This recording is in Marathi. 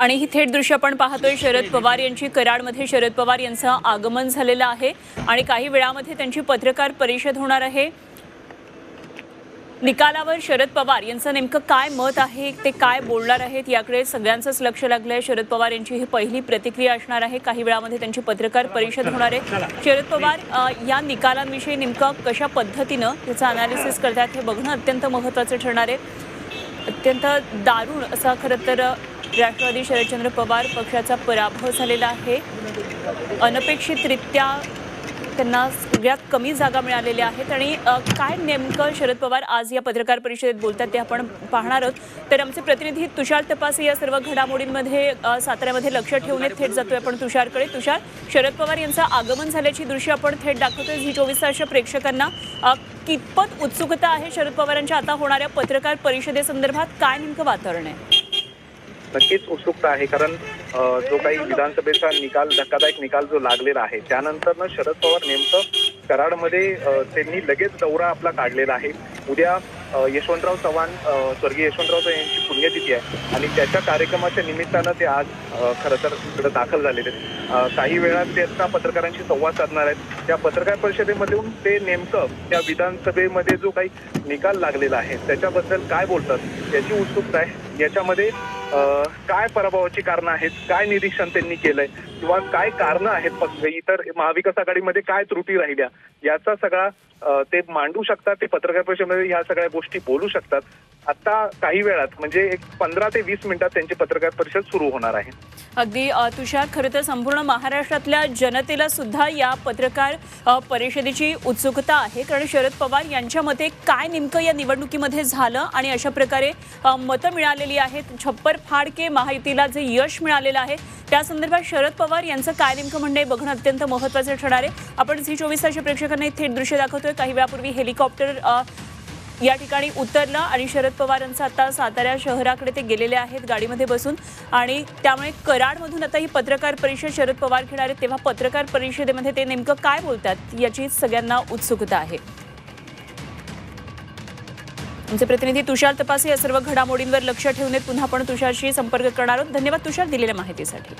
आणि ही थेट दृश्य आपण पाहतोय शरद पवार यांची कराडमध्ये शरद पवार यांचं आगमन झालेलं आहे. आणि काही वेळामध्ये त्यांची पत्रकार परिषद होणार आहे. निकालावर शरद पवार यांचं नेमकं काय मत आहे ते काय बोलणार आहेत याकडे सगळ्यांचंच लक्ष लागलं आहे शरद पवार यांची ही पहिली प्रतिक्रिया असणार आहे. काही वेळामध्ये त्यांची पत्रकार परिषद होणार आहे. शरद पवार या निकालांविषयी नेमकं कशा पद्धतीनं त्याचं अनालिसिस करतात हे बघणं अत्यंत महत्त्वाचं ठरणार आहे. अत्यंत दारुण असा खरं तर राष्ट्रवादी शरदचंद्र पवार पक्षाचा पराभव झालेला आहे. अनपेक्षितरित्या त्यांना सगळ्यात कमी जागा मिळालेल्या आहेत आणि काय नेमकं शरद पवार आज या पत्रकार परिषदेत बोलतात ते आपण पाहणार आहोत. तर आमचे प्रतिनिधी तुषार तपासे या सर्व घडामोडींमध्ये साताऱ्यामध्ये लक्ष ठेवून थेट जातोय आपण तुषारकडे. तुषार शरद पवार यांचं आगमन झाल्याची दृश्य आपण थेट दाखवतोय. झी चोवीस तासच्या प्रेक्षकांना कितपत उत्सुकता आहे शरद पवारांच्या आता होणाऱ्या पत्रकार परिषदेसंदर्भात? काय नेमकं वातावरण आहे? नक्कीच उत्सुकता आहे कारण जो काही विधानसभेचा निकाल धक्कादायक निकाल जो लागलेला आहे त्यानंतर शरद पवार नेमकं कराडमध्ये त्यांनी लगेच दौरा आपला काढलेला आहे. उद्या यशवंतराव चव्हाण स्वर्गीय यशवंतराव चव्हाण यांची पुण्यतिथी आहे आणि त्याच्या कार्यक्रमाच्या निमित्तानं ते आज खरं तर इकडे दाखल झालेले आहेत. काही वेळात ते आता पत्रकारांशी संवाद साधणार आहेत. त्या पत्रकार परिषदेमधून ते नेमकं त्या विधानसभेमध्ये जो काही निकाल लागलेला आहे त्याच्याबद्दल काय बोलतात याची उत्सुकता आहे. याच्यामध्ये काय पराभवाची कारणं आहेत? काय निरीक्षण त्यांनी केलंय? किंवा काय कारणं आहेत पक्ष इतर महाविकास आघाडीमध्ये काय त्रुटी राहिल्या याचा सगळा ते मांडू शकतात ते पत्रकार परिषदेमध्ये ह्या सगळ्या गोष्टी बोलू शकतात. आता काही वेळात म्हणजे एक पंधरा ते वीस मिनिटात त्यांची पत्रकार परिषद सुरू होणार आहे. अगदी तुषार खरं तर संपूर्ण महाराष्ट्रातल्या जनतेला सुद्धा या पत्रकार परिषदेची उत्सुकता आहे. कारण शरद पवार यांच्या मते काय नेमकं या निवडणुकीमध्ये झालं आणि अशा प्रकारे मतं मिळालेली आहेत. छप्पर फाडके महायुतीला जे यश मिळालेलं आहे त्या संदर्भात शरद पवार पवार यांचं काय नेमकं म्हणणं आहे बघणं अत्यंत महत्त्वाचं ठरणार आहे. आपण झी चोवीस तासच्या प्रेक्षकांना एक थेट दृश्य दाखवतोय. काही वेळापूर्वी हेलिकॉप्टर या ठिकाणी उतरलं आणि शरद पवारांचं आता सातारा शहराकडे ते गेलेले आहेत गाडीमध्ये बसून. आणि त्यामुळे कराडमधून आता ही पत्रकार परिषद शरद पवार घेणार आहेत. तेव्हा पत्रकार परिषदेमध्ये ते नेमकं काय बोलतात याची सगळ्यांना उत्सुकता आहे. आमचे प्रतिनिधी तुषार तपासे या सर्व घडामोडींवर लक्ष ठेवून पुन्हा आपण तुषारशी संपर्क करणार आहोत. धन्यवाद तुषार दिलेल्या माहितीसाठी.